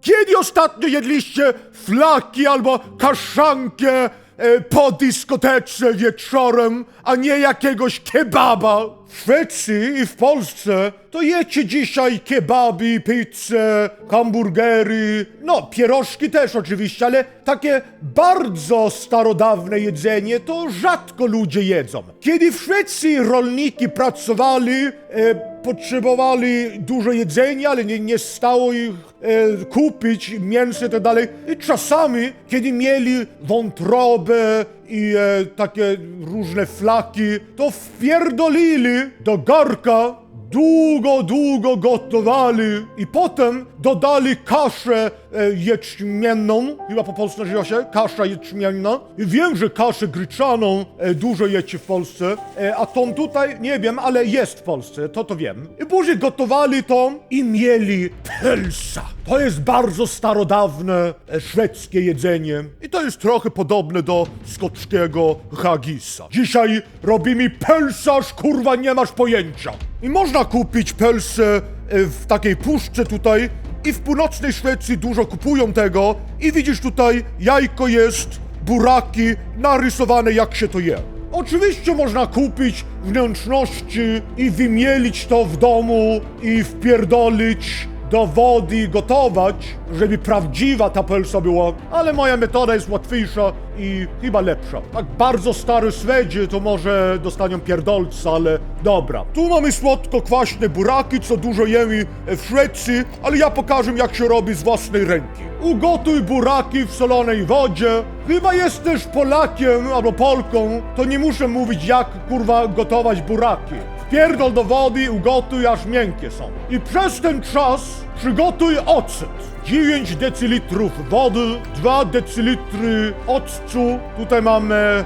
Kiedy ostatnio jedliście flaki albo kaszankę e, po dyskotece wieczorem, a nie jakiegoś kebaba? W Szwecji i w Polsce to jecie dzisiaj kebaby, pizzę, hamburgery, no pierożki też oczywiście, ale takie bardzo starodawne jedzenie to rzadko ludzie jedzą. Kiedy w Szwecji rolniki pracowali, e, potrzebowali dużo jedzenia, ale nie, nie stało ich e, kupić, mięso i tak. I czasami, kiedy mieli wątrobę i e, takie różne flaki, to wpierdolili do garka długo, długo gotowali i potem dodali kaszę e, jeczmienną, chyba po polsku nazywa się kasza jeczmienna. I wiem, że kaszę gryczaną e, dużo jecie w Polsce, e, a tą tutaj nie wiem, ale jest w Polsce, to to wiem. I później gotowali to i mieli pelsa. To jest bardzo starodawne szwedzkie jedzenie i to jest trochę podobne do skockiego hagisa. Dzisiaj robimy pelsaż, kurwa nie masz pojęcia. I można kupić pelsę w takiej puszce tutaj i w północnej Szwecji dużo kupują tego i widzisz tutaj jajko jest, buraki narysowane jak się to je. Oczywiście można kupić wnętrzności i wymielić to w domu i wpierdolić do wody gotować, żeby prawdziwa ta pelsa była, ale moja metoda jest łatwiejsza i chyba lepsza. Tak bardzo stary Szwedzi to może dostanią pierdolca, ale dobra. Tu mamy słodko-kwaśne buraki, co dużo jemy w Szwecji, ale ja pokażę jak się robi z własnej ręki. Ugotuj buraki w solonej wodzie. Chyba jesteś Polakiem albo Polką, to nie muszę mówić jak kurwa gotować buraki. Pierdol do wody, ugotuj aż miękkie są. I przez ten czas przygotuj ocet. 9 decilitrów wody, 2 decylitry octu. Tutaj mamy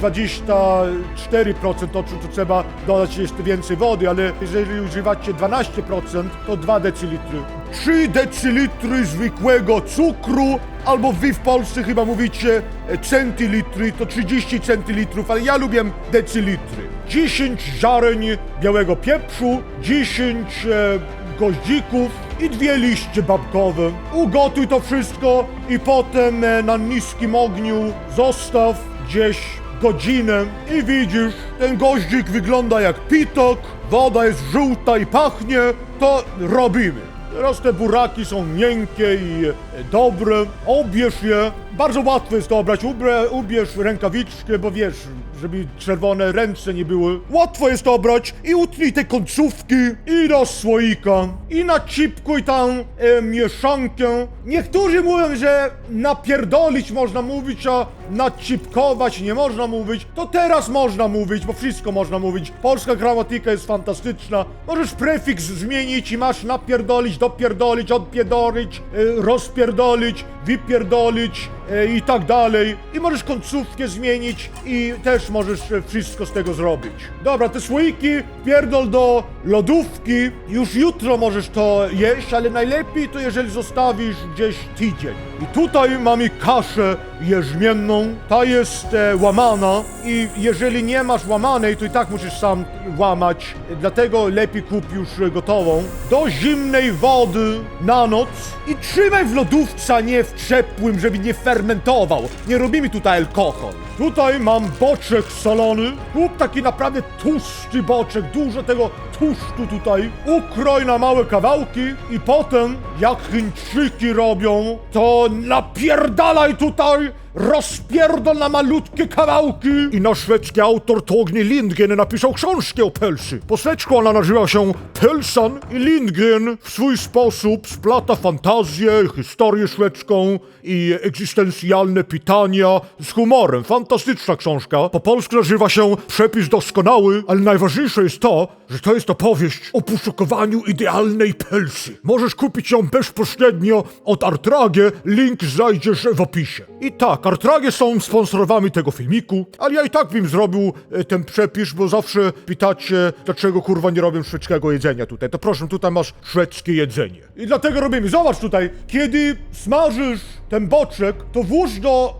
24% octu, to trzeba dodać jeszcze więcej wody, ale jeżeli używacie 12%, to 2 decylitry. 3 decylitry zwykłego cukru, albo wy w Polsce chyba mówicie e, centilitry, to 30 centilitrów, ale ja lubię decylitry. 10 ziaren białego pieprzu, 10 e, goździków i dwie liście babkowe. Ugotuj to wszystko i potem e, na niskim ogniu zostaw gdzieś godzinę i widzisz, ten goździk wygląda jak pitok, woda jest żółta i pachnie, to robimy. Teraz te buraki są miękkie i dobre. Obierz je. Bardzo łatwo jest to obrać. Ubre, ubierz rękawiczkę, bo wiesz, żeby czerwone ręce nie były. Łatwo jest to obrać i utnij te końcówki i do słoika. I naćipkuj tam e, mieszankę. Niektórzy mówią, że napierdolić można mówić, a naćipkować nie można mówić. To teraz można mówić, bo wszystko można mówić. Polska gramatyka jest fantastyczna. Możesz prefiks zmienić i masz napierdolić, dopierdolić, odpierdolić, e, rozpierdolić, wypierdolić e, i tak dalej. I możesz końcówkę zmienić i też możesz e, wszystko z tego zrobić. Dobra, te słoiki pierdol do lodówki. Już jutro możesz to jeść, ale najlepiej to jeżeli zostawisz gdzieś tydzień. I tutaj mamy kaszę jeżmienną. Ta jest e, łamana i jeżeli nie masz łamanej, to i tak musisz sam łamać. Dlatego lepiej kup już gotową. Do zimnej wody na noc i trzymaj w lodówce, nie w ciepłym, żeby nie fermentował. Nie robimy tutaj alkohol. Tutaj mam boczek solony. Kup taki naprawdę tłusty boczek, dużo tego tłuszczu tutaj. Ukroj na małe kawałki i potem, jak Chińczyki robią, to napierdalaj tutaj Hallelujah rozpierdol na malutkie kawałki. I nasz szwedzki autor Torgny Lindgren napisał książkę o Pelsy. Po szwedzku ona nazywa się Pelsan i Lindgren w swój sposób splata fantazję, historię szwedzką i egzystencjalne pytania z humorem. Fantastyczna książka. Po polsku nazywa się Przepis doskonały, ale najważniejsze jest to, że to jest opowieść o poszukiwaniu idealnej Pelsy. Możesz kupić ją bezpośrednio od Artrage, link znajdziesz w opisie. I tak, Artrage są sponsorowami tego filmiku, ale ja i tak bym zrobił e, ten przepis, bo zawsze pytacie, dlaczego kurwa nie robię szwedzkiego jedzenia tutaj. To proszę, tutaj masz szwedzkie jedzenie. I dlatego robimy. Zobacz tutaj, kiedy smażysz ten boczek, to włóż do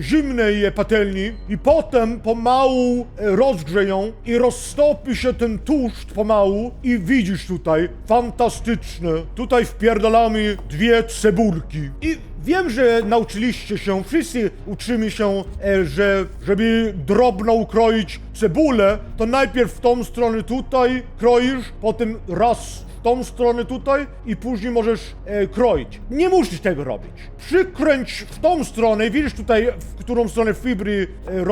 zimnej patelni i potem pomału e, rozgrzej ją i roztopi się ten tłuszcz pomału i widzisz tutaj, fantastyczne. Tutaj wpierdalamy dwie cebulki. I wiem, że nauczyliście się, wszyscy uczymy się, e, że żeby drobno ukroić cebulę, to najpierw w tą stronę tutaj kroisz, potem raz w tą stronę tutaj i później możesz e, kroić. Nie musisz tego robić. Przykręć w tą stronę widzisz tutaj, w którą stronę fibry e,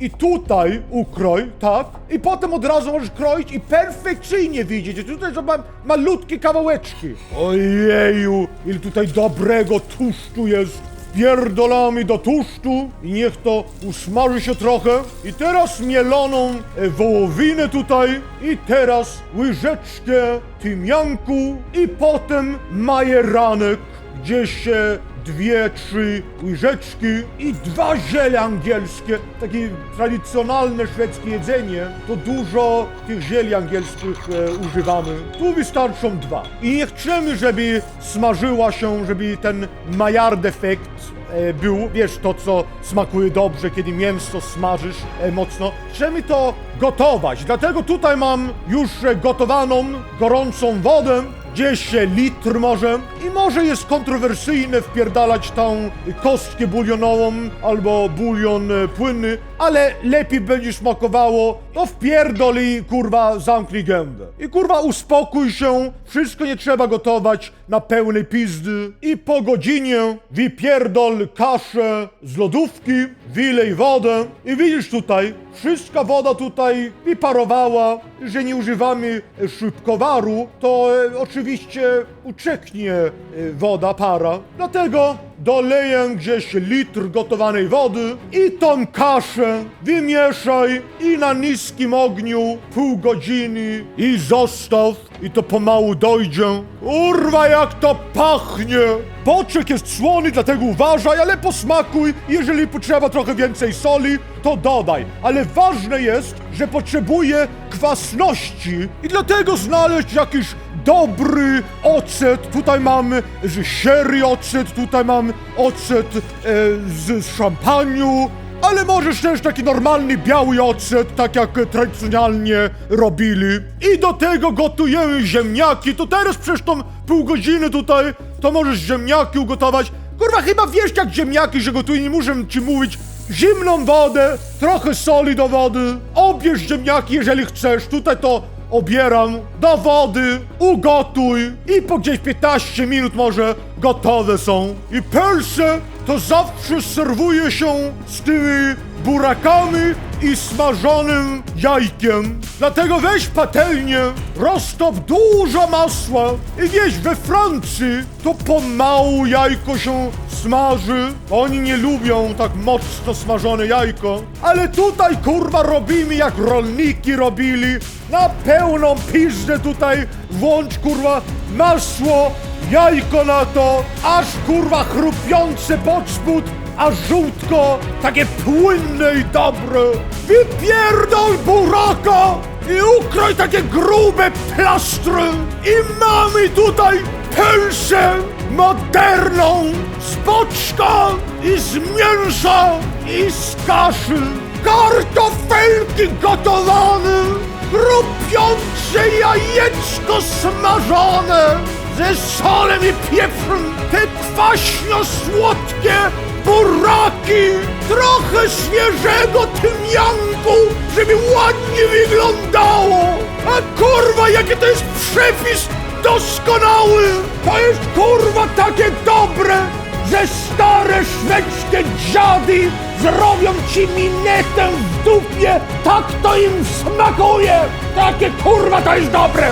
i tutaj ukroj, tak? I potem od razu możesz kroić i perfekcyjnie widzieć. Tutaj są ma- malutkie kawałeczki. Ojeju, ile tutaj dobrego tłuszczu jest. Pierdolamy do tłuszczu i niech to usmaży się trochę. I teraz mieloną e, wołowinę tutaj i teraz łyżeczkę tymianku i potem majeranek, gdzieś e, dwie, trzy łyżeczki i dwa ziele angielskie, takie tradycjonalne szwedzkie jedzenie, to dużo tych zieli angielskich e, używamy. Tu wystarczą dwa. I nie chcemy, żeby smażyła się, żeby ten Maillard efekt e, był, wiesz, to co smakuje dobrze, kiedy mięso smażysz e, mocno. Chcemy to gotować, dlatego tutaj mam już e, gotowaną, gorącą wodę, gdzieś e, litr może? I może jest kontrowersyjne wpierdalać tą kostkę bulionową albo bulion e, płynny, ale lepiej będzie smakowało, to wpierdol i kurwa zamknij gębę. I kurwa uspokój się, wszystko nie trzeba gotować na pełnej pizdy. I po godzinie wypierdol kaszę z lodówki, wylej wodę i widzisz tutaj, wszystka woda tutaj wyparowała, że nie używamy szybkowaru, to e, oczywiście ucieknie e, woda, para. Dlatego doleję gdzieś litr gotowanej wody i tą kaszę wymieszaj i na niskim ogniu pół godziny i zostaw i to pomału dojdzie. Urwa jak to pachnie! Boczek jest słony, dlatego uważaj, ale posmakuj. Jeżeli potrzeba trochę więcej soli, to dodaj. Ale ważne jest, że potrzebuje kwasności i dlatego znaleźć jakiś dobry ocet. Tutaj mamy z sherry ocet, tutaj mam ocet e, z szampaniu, ale możesz też taki normalny biały ocet, tak jak tradycjonalnie robili. I do tego gotujemy ziemniaki, to teraz przez tą pół godziny tutaj, to możesz ziemniaki ugotować. Kurwa, chyba wiesz jak ziemniaki, że gotuję, nie muszę ci mówić. Zimną wodę, trochę soli do wody, obierz ziemniaki, jeżeli chcesz, tutaj to obieram, do wody, ugotuj i po gdzieś 15 minut może gotowe są. I persze to zawsze serwuje się z tymi burakami i smażonym jajkiem. Dlatego weź patelnię, roztop dużo masła i wieś we Francji to pomału jajko się smaży. Oni nie lubią tak mocno smażone jajko. Ale tutaj kurwa robimy jak rolniki robili. Na pełną pizdę tutaj włącz kurwa masło, jajko na to, aż kurwa chrupiące pod spód, a żółtko takie płynne i dobre. Wypierdol buraka i ukroj takie grube plastry i mamy tutaj pęsę moderną z boczka i z mięsa i z kaszy. Kartofelki gotowane, chrupiące jajeczko smażone ze solem i pieprzem, te kwaśno-słodkie buraki, trochę świeżego tymianku, żeby ładnie wyglądało. A kurwa, jaki to jest przepis doskonały! To jest kurwa takie dobre, że stare szwedzkie dziady zrobią ci minetę w dupie, tak to im smakuje! Takie kurwa to jest dobre!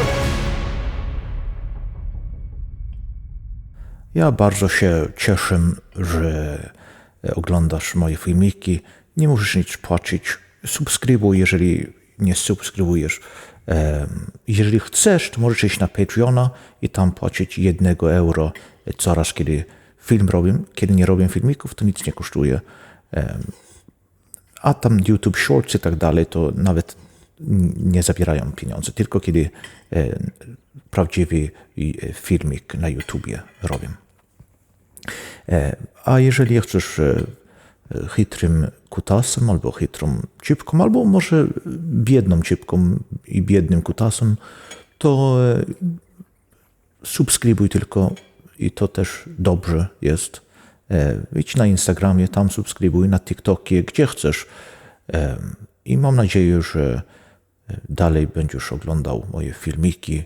Ja bardzo się cieszę, że oglądasz moje filmiki. Nie musisz nic płacić. Subskrybuj, jeżeli nie subskrybujesz. Jeżeli chcesz, to możesz iść na Patreona i tam płacić jednego euro coraz, kiedy film robię. Kiedy nie robię filmików, to nic nie kosztuje. A tam YouTube Shorts i tak dalej, to nawet nie zabierają pieniądze, tylko kiedy e, prawdziwy e, filmik na YouTubie robię. E, A jeżeli chcesz e, chytrym kutasem, albo chytrą cipką, albo może biedną cipką i biednym kutasem, to e, subskrybuj tylko i to też dobrze jest. Idź na Instagramie, tam subskrybuj, na TikTokie, gdzie chcesz. I mam nadzieję, że dalej będziesz oglądał moje filmiki.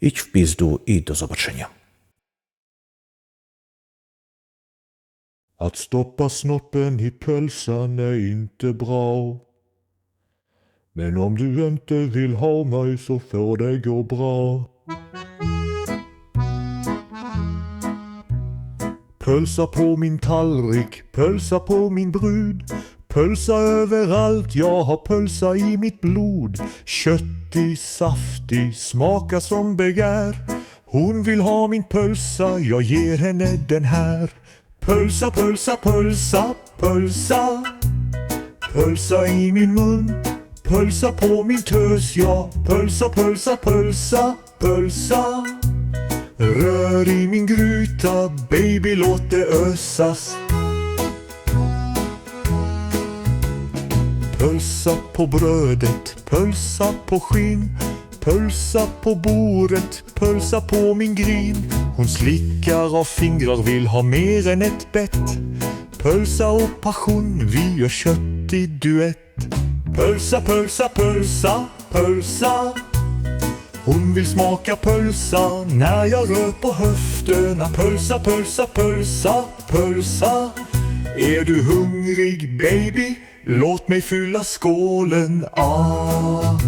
Idź w pizdu i do zobaczenia. Att stoppa snoppen i pölsan är inte bra. Men om du inte vill ha mig så får det gå bra. Pölsa på min tallrik, pölsa på min brud. Pölsa överallt, jag har pölsa i mitt blod. Köttig, saftig, smaka som begär. Hon vill ha min pölsa, jag ger henne den här. Pulsa, pulsa, pulsa, pulsa. Pulsa i min mun Pulsa på min tös ja. Pulsa, pulsa, pulsa, pulsa. Rör i min gryta, baby låt det össas Pulsa på brödet, pulsa på skinn. Pulsa på bordet pulsa på min grin. Hon slickar av fingrar, vill ha mer än ett bett. Pölsa och passion, vi gör köttig duett. Pölsa, pölsa, pölsa, pölsa. Hon vill smaka pölsa när jag rör på höfterna. Pölsa, pölsa, pölsa, pölsa. Är du hungrig baby? Låt mig fylla skålen, ah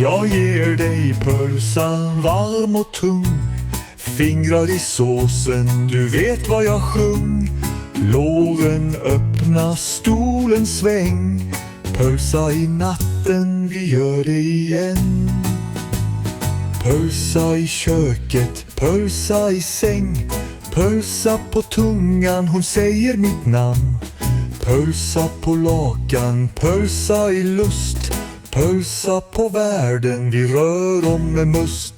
Jag ger dig pölsa varm och tung. Fingrar i såsen, du vet vad jag sjung. Låren öppna, stolen sväng. Pölsa i natten, vi gör det igen. Pölsa i köket, pölsa i säng. Pölsa på tungan, hon säger mitt namn. Pölsa på lakan, pölsa i lust. Pölsa på världen, vi rör om med must.